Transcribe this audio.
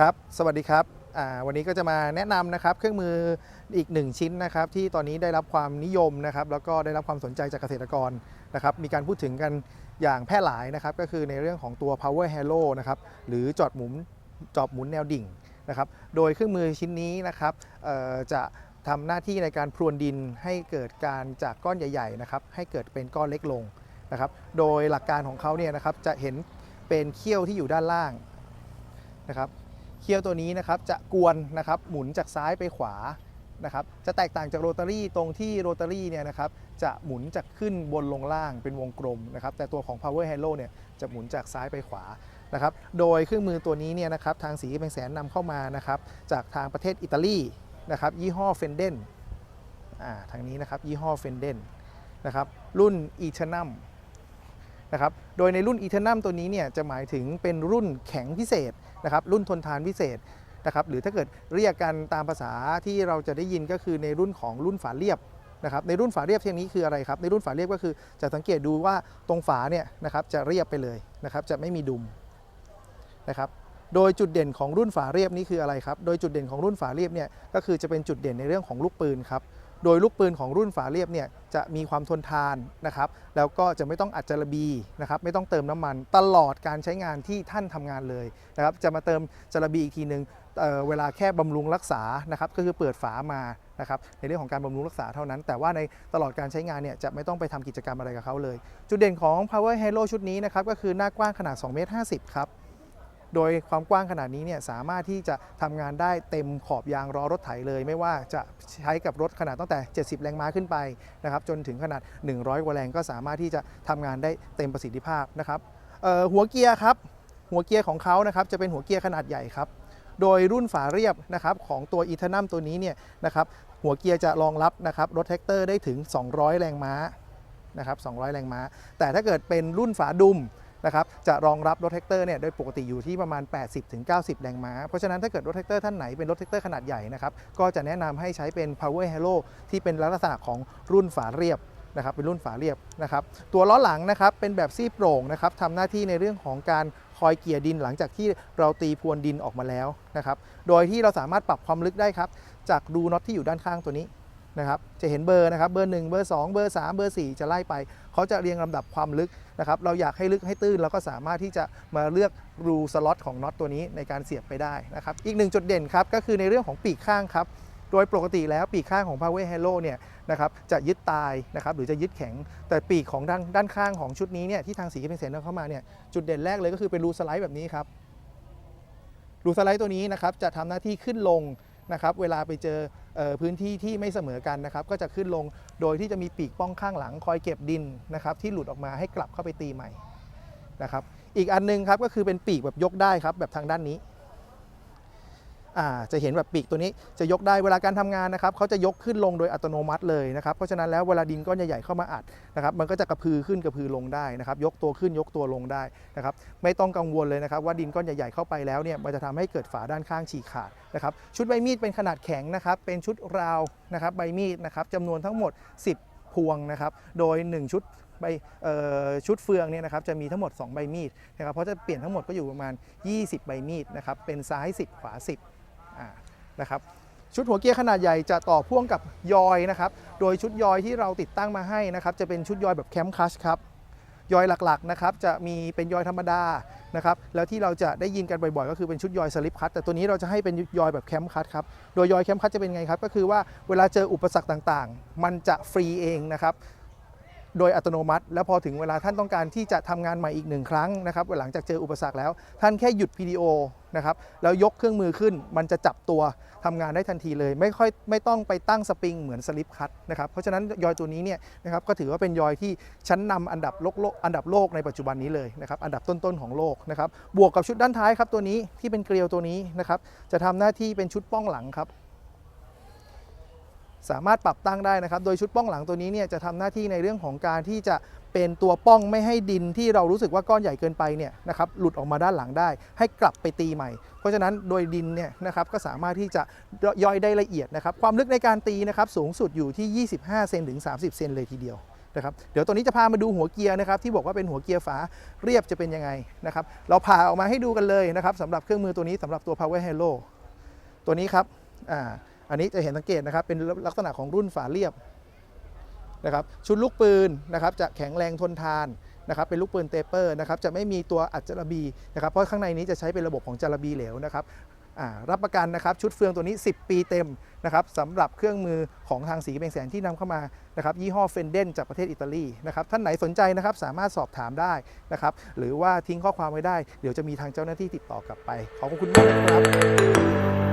ครับ สวัสดีครับ วันนี้ก็จะมาแนะนำนะครับ เครื่องมืออีกหนึ่งชิ้นนะครับ ที่ตอนนี้ได้รับความนิยมนะครับ แล้วก็ได้รับความสนใจจากเกษตรกรนะครับ มีการพูดถึงกันอย่างแพร่หลายนะครับ ก็คือในเรื่องของตัว power halo นะครับ หรือจอดหมุนจอบหมุนแนวดิ่งนะครับ โดยเครื่องมือชิ้นนี้นะครับจะทำหน้าที่ในการพรวนดินให้เกิดการจากก้อนใหญ่ๆนะครับ ให้เกิดเป็นก้อนเล็กลงนะครับ โดยหลักการของเขาเนี่ยนะครับจะเห็นเป็นเขี้ยวที่อยู่ด้านล่างนะครับ เคี่ยวตัวนี้นะครับจะกวนนะครับหมุนจากซ้ายไปขวานะครับจะแตกต่างจากโรตารี่ตรงที่โรตารี่เนี่ยนะครับจะหมุนจากขึ้นบนลงล่างเป็นวงกลมนะครับแต่ตัวของ Power Halo เนี่ยจะหมุนจากซ้ายไปขวานะครับโดยเครื่องมือตัวนี้เนี่ยนะครับทางสีเป็นแสนนำเข้ามานะครับจากทางประเทศอิตาลีนะครับยี่ห้อเฟนเดนอ่าทางนี้นะครับยี่ห้อเฟนเดนนะครับรุ่น e t e r n u m นะครับ โดยในรุ่น e t e r n u m ตัวนี้เนี่ยจะหมายถึงเป็นรุ่นแข็งพิเศษนะครับ รุ่นทนทานพิเศษนะครับหรือถ้าเกิดเรียกกันตามภาษาที่เราจะได้ยินก็คือในรุ่นของรุ่นฝาเรียบนะครับในรุ่นฝาเรียบเช่นนี้คืออะไรครับ ในรุ่นฝาเรียบก็คือจะสังเกตดูว่าตรงฝาเนี่ยนะครับจะเรียบไปเลยนะครับจะไม่มีดุมนะครับโดยจุดเด่นของรุ่นฝาเรียบนี้คืออะไรครับ โดยจุดเด่นของรุ่นฝาเรียบเนี่ยก็คือจะเป็นจุดเด่นในเรื่องของลูกปืนครับ โดยลูกปืนของรุ่นฝาเรียบเนี่ยจะมีความทนทานนะครับ แล้วก็จะไม่ต้องอัดจารบีนะครับ ไม่ต้องเติมน้ำมันตลอดการใช้งานที่ท่านทำงานเลยนะครับ จะมาเติมจารบีอีกทีหนึ่งเเวลาแค่บำรุงรักษานะครับ ก็คือเปิดฝามานะครับ ในเรื่องของการบำรุงรักษาเท่านั้น แต่ว่าในตลอดการใช้งานเนี่ยจะไม่ต้องไปทำกิจกรรมอะไรกับเขาเลย จุดเด่นของ Power Halo ชุดนี้นะครับ ก็คือหน้ากว้างขนาด2เมตร50ครับ โดยความกว้างขนาดนี้เนี่ยสามารถที่จะทำงานได้เต็มขอบยางล้อรถไถเลย ไม่ว่าจะใช้กับรถขนาดตั้งแต่ 70 แรงม้าขึ้นไปนะครับจนถึงขนาด 100 กว่าแรงก็สามารถที่จะทำงานได้เต็มประสิทธิภาพนะครับหัวเกียร์ครับหัวเกียร์ของเขานะครับจะเป็นหัวเกียร์ขนาดใหญ่ครับโดยรุ่นฝาเรียบนะครับของตัวอีเทนัมตัวนี้เนี่ยนะครับหัวเกียร์จะรองรับนะครับรถแท็กเตอร์ได้ถึง 200 แรงม้านะครับ200 แรงม้า แต่ถ้าเกิดเป็นรุ่นฝาดุม นะครับจะรองรับรถแท็กเตอร์เนี่ยโดยปกติอยู่ที่ประมาณ 80-90 แรงม้า เพราะฉะนั้นถ้าเกิดรถแท็กเตอร์ท่านไหนเป็นรถแท็กเตอร์ขนาดใหญ่นะครับก็จะแนะนำให้ใช้เป็น Power Halo ที่เป็นลักษณะของรุ่นฝาเรียบนะครับเป็นรุ่นฝาเรียบนะครับตัวล้อหลังนะครับเป็นแบบซี่โปร่งนะครับทำหน้าที่ในเรื่องของการคอยเกี่ยดินหลังจากที่เราตีพรวนดินออกมาแล้วนะครับโดยที่เราสามารถปรับความลึกได้ครับจากรูน็อตที่อยู่ด้านข้างตัวนี้ นะครับจะเห็นเบอร์นะครับเบอร์ 1 เบอร์ 2 เบอร์ 3 เบอร์ 4 จะไล่ไป เขาจะเรียงลำดับความลึกนะครับเราอยากให้ลึกให้ตื้นเราก็สามารถที่จะมาเลือกรูสล็อตของน็อตตัวนี้ในการเสียบไปได้นะครับอีกหนึ่งจุดเด่นครับก็คือในเรื่องของปีกข้างครับโดยปกติแล้วปีกข้างของ Power Halo เนี่ยนะครับจะยึดตายนะครับหรือจะยึดแข็ง แต่ปีกของด้านด้านข้างของชุดนี้เนี่ยที่ทางสีเป็นเสนเข้ามาเนี่ยจุดเด่นแรกเลยก็คือเป็นรูสไลด์แบบนี้ครับรูสไลด์ตัวนี้นะครับจะทำหน้าที่ขึ้นลง นะครับเวลาไปเจอพื้นที่ที่ไม่เสมอกันนะครับก็จะขึ้นลงโดยที่จะมีปีกป้องข้างหลัง คอยเก็บดินนะครับที่หลุดออกมาให้กลับเข้าไปตีใหม่นะครับอีกอันหนึงครับก็คือเป็นปีกแบบยกได้ครับแบบทางด้านนี้ จะเห็นแบบปีกตัวนี้จะยกได้เวลาการทำงานนะครับเขาจะยกขึ้นลงโดยอัตโนมัติเลยนะครับเพราะฉะนั้นแล้วเวลาดินก้อนใหญ่ๆเข้ามาอัดนะครับมันก็จะกระพือขึ้นกระพือลงได้นะครับยกตัวขึ้นยกตัวลงได้นะครับไม่ต้องกังวลเลยนะครับว่าดินก้อนใหญ่ๆเข้าไปแล้วเนี่ยมันจะทำให้เกิดฝาด้านข้างฉีกขาดนะครับชุดใบมีดเป็นขนาดแข็งนะครับเป็นชุดราวนะครับใบมีดนะครับจำนวนทั้งหมด 10 พวงนะครับโดย 1 ชุดใบชุดเฟืองเนี่ยนะครับจะมีทั้งหมด 2 ใบมีดนะครับเพราะจะเปลี่ยนทั้งหมดก็อยู่ประมาณ 20 ใบมีดนะครับเป็นซ้าย 10 ขวา 10อ่ นะครับชุดหัวเกียร์ขนาดใหญ่จะต่อพ่วงกับยอยนะครับ โดยชุดยอยที่เราติดตั้งมาให้นะครับ จะเป็นชุดยอยแบบแคมป์คัชครับ ยอยหลักๆนะครับจะมีเป็นยอยธรรมดานะครับ แล้วที่เราจะได้ยินกันบ่อยๆ ก็คือเป็นชุดยอยสลิปคัตแต่ตัวนี้เราจะให้เป็นยอยแบบแคมป์คัตครับ โดยยอยแคมป์คัตจะเป็นไงครับ ก็คือว่าเวลาเจออุปสรรคต่างๆ มันจะฟรีเองนะครับ โดยอัตโนมัติ แล้วพอถึงเวลาท่านต้องการที่จะทำงานใหม่อีกหนึ่งครั้งนะครับหลังจากเจออุปสรรคแล้ว ท่านแค่หยุดวิดีโอนะครับแล้วยกเครื่องมือขึ้น มันจะจับตัวทำงานได้ทันทีเลย ไม่ค่อยไม่ต้องไปตั้งสปริงเหมือนสลิปคัตนะครับเพราะฉะนั้นยอยตัวนี้เนี่ยนะครับก็ถือว่าเป็นยอยที่ชั้นนำอันดับโลกโลกอันดับโลกในปัจจุบันนี้เลยนะครับอันดับต้นๆของโลกนะครับบวกกับชุดด้านท้ายครับตัวนี้ที่เป็นเกลียวตัวนี้นะครับจะทำหน้าที่เป็นชุดป้องหลังครับ สามารถปรับตั้งได้นะครับ โดยชุดป้องหลังตัวนี้เนี่ยจะทำหน้าที่ในเรื่องของการที่จะเป็นตัวป้องไม่ให้ดินที่เรารู้สึกว่าก้อนใหญ่เกินไปเนี่ยนะครับหลุดออกมาด้านหลังได้ ให้กลับไปตีใหม่ เพราะฉะนั้นโดยดินเนี่ยนะครับก็สามารถที่จะย่อยได้ละเอียดนะครับความลึกในการตีนะครับสูงสุดอยู่ที่ 25 เซนถึง 30 เซนเลยทีเดียวนะครับเดี๋ยวตัวนี้จะพามาดูหัวเกียร์นะครับที่บอกว่าเป็นหัวเกียร์ฝาเรียบจะเป็นยังไงนะครับเราผ่าออกมาให้ดูกันเลยนะครับสำหรับเครื่องมือตัวนี้สำหรับตัว Power Halo ตัวนี้ครับอ่า อันนี้จะเห็นสังเกตนะครับเป็นลักษณะของรุ่นฝาเรียบนะครับชุดลูกปืนนะครับจะแข็งแรงทนทานนะครับเป็นลูกปืนเตเปอร์นะครับจะไม่มีตัวอัดจารบีนะครับเพราะข้างในนี้จะใช้เป็นระบบของจารบีเหลวนะครับรับประกันนะครับชุดเฟืองตัวนี้ 10 ปีเต็มนะครับสำหรับเครื่องมือของทางสีเบงแสนที่นำเข้ามานะครับยี่ห้อเฟนเดนจากประเทศอิตาลีนะครับท่านไหนสนใจนะครับสามารถสอบถามได้นะครับหรือว่าทิ้งข้อความไว้ได้ เดี๋ยวจะมีทางเจ้าหน้าที่ติดต่อกลับไป ขอบคุณมากครับ